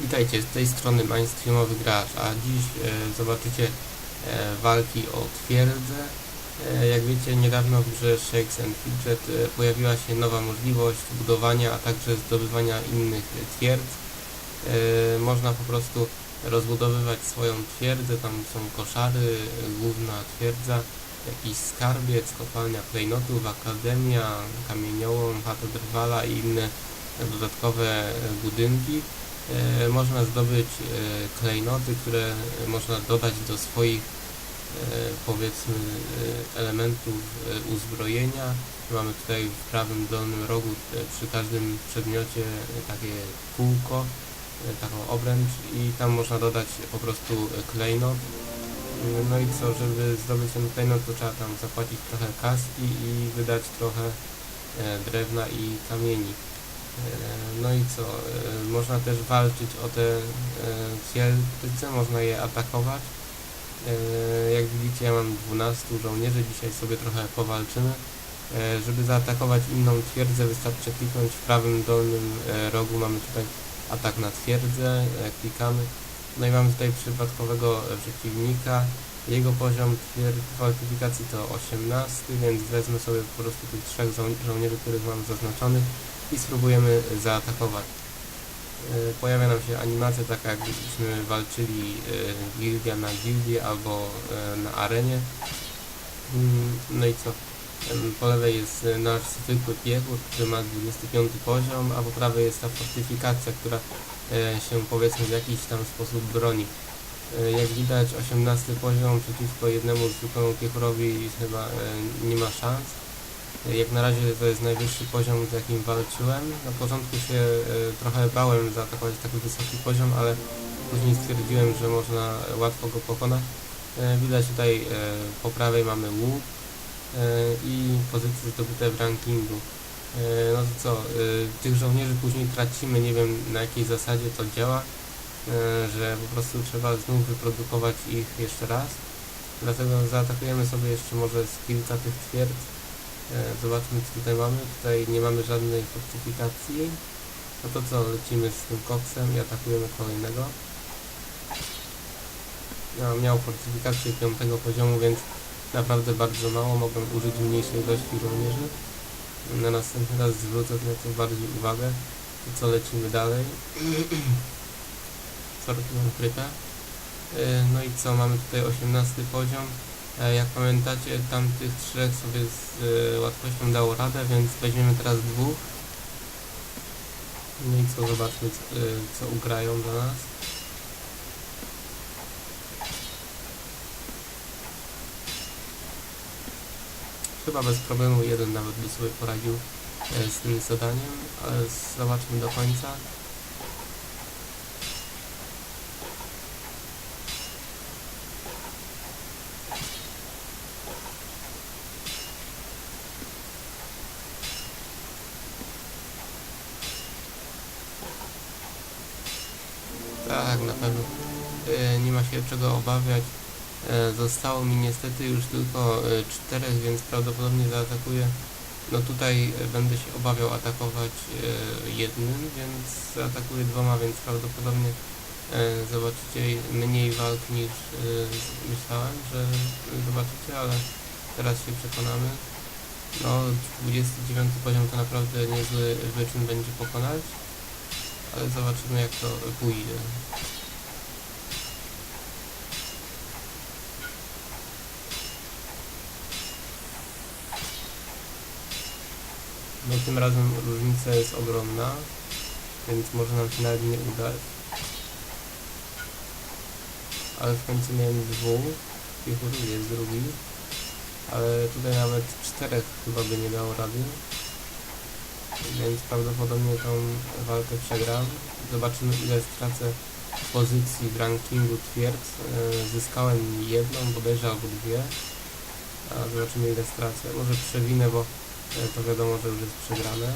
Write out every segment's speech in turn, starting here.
Witajcie, z tej strony mainstreamowy gracz, a dziś e, zobaczycie e, walki o twierdzę. E, jak wiecie, niedawno w grze Shakes and Fidget e, pojawiła się nowa możliwość budowania, a także zdobywania innych twierdz. E, można po prostu rozbudowywać swoją twierdzę, tam są koszary, główna twierdza, jakiś skarbiec, kopalnia klejnotów, akademia, kamieniołom, chata drwala i inne dodatkowe budynki. E, można zdobyć e, klejnoty, które można dodać do swoich e, powiedzmy elementów uzbrojenia. Mamy tutaj w prawym dolnym rogu przy każdym przedmiocie takie kółko, taką obręcz i tam można dodać po prostu klejnot. No i co, żeby zdobyć ten klejnot to trzeba tam zapłacić trochę kaski i wydać trochę drewna i kamieni. E, No i co? e, Można też walczyć o te e, twierdze, można je atakować. E, Jak widzicie, ja mam 12 żołnierzy, dzisiaj sobie trochę powalczymy. E, Żeby zaatakować inną twierdzę, wystarczy kliknąć w prawym dolnym e, rogu. Mamy tutaj atak na twierdzę, e, klikamy. No i mamy tutaj przypadkowego e, przeciwnika. Jego poziom kwalifikacji to 18, więc wezmę sobie po prostu tych trzech żo- żołnierzy, których mam zaznaczonych i spróbujemy zaatakować. E, Pojawia nam się animacja taka jakbyśmy walczyli e, gildia na gildię albo e, na arenie. Mm, No i co? Po lewej jest nasz zwykły piechur, który ma 25 poziom, a po prawej jest ta fortyfikacja, która się powiedzmy w jakiś tam sposób broni. E, Jak widać 18 poziom przeciwko jednemu zwykłemu piechurowi chyba e, nie ma szans. E, Jak na razie to jest najwyższy poziom z jakim walczyłem. Na początku się trochę bałem zaatakować taki wysoki poziom, ale później stwierdziłem, że można łatwo go pokonać. Widać tutaj po prawej mamy łuk i pozycje zdobyte w rankingu. No to co, tych żołnierzy później tracimy, nie wiem na jakiej zasadzie to działa, że po prostu trzeba znów wyprodukować ich jeszcze raz. Dlatego zaatakujemy sobie jeszcze może z kilka tych twierdz. E, Zobaczmy co tutaj mamy. Tutaj nie mamy żadnej fortyfikacji. No to co, lecimy z tym koksem i atakujemy kolejnego. No, miał fortyfikację piątego poziomu, więc naprawdę bardzo mało. Mogłem użyć mniejszej ilości żołnierzy. Na następny raz zwrócę na to bardziej uwagę. I co, lecimy dalej. Sorry, mam krypę. E, No i co, mamy tutaj 18 poziom. E, Jak pamiętacie, tamtych trzech sobie z e, łatwością dało radę, więc weźmiemy teraz dwóch. No i co, zobaczmy co, e, co ugrają dla nas. Chyba bez problemu jeden nawet by sobie poradził e, z tym zadaniem, ale zobaczmy do końca. Tak, na pewno. E, nie ma się czego obawiać. E, zostało mi niestety już tylko e, czterech, więc prawdopodobnie zaatakuję. No tutaj będę się obawiał atakować jednym, więc zaatakuję dwoma, więc prawdopodobnie zobaczycie mniej walk niż myślałem, że zobaczycie, ale teraz się przekonamy. No 29 poziom to naprawdę niezły wyczyn będzie pokonać, ale zobaczymy jak to pójdzie. No tym razem różnica jest ogromna, więc może nam się nawet nie udać. Ale w końcu miałem dwóch, piechur jest drugi. Ale tutaj nawet czterech chyba by nie dało rady. Więc prawdopodobnie tą walkę przegram. Zobaczymy ile stracę pozycji w rankingu twierdz. E, Zyskałem jedną bodajże albo dwie. A zobaczymy ile stracę. Może przewinę, bo to wiadomo, że już jest przegrane.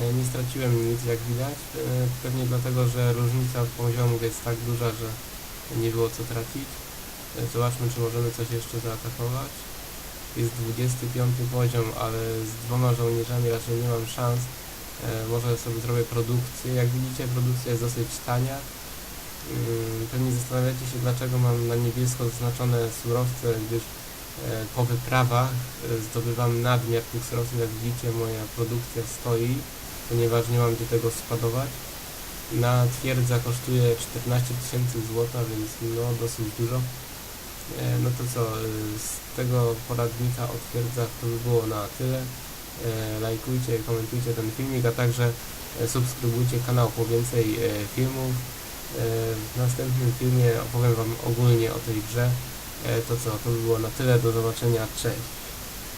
E, Nie straciłem nic jak widać, e, pewnie dlatego, że różnica poziomów jest tak duża, że nie było co tracić. E, Zobaczmy, czy możemy coś jeszcze zaatakować. Jest 25 poziom, ale z dwoma żołnierzami raczej nie mam szans. E, może sobie zrobię produkcję. Jak widzicie, produkcja jest dosyć tania. Pewnie zastanawiacie się, dlaczego mam na niebiesko zaznaczone surowce, gdyż e, po wyprawach e, zdobywam nadmiar tych surowców. Jak widzicie, moja produkcja stoi, ponieważ nie mam gdzie tego składować. Na twierdza kosztuje 14 tysięcy złota, więc no dosyć dużo. E, No to co, e, z tego poradnika o twierdzach to by było na tyle. E, Lajkujcie, komentujcie ten filmik, a także e, subskrybujcie kanał po więcej e, filmów. E, W następnym filmie opowiem Wam ogólnie o tej grze. E, To co, to by było na tyle, do zobaczenia, cześć.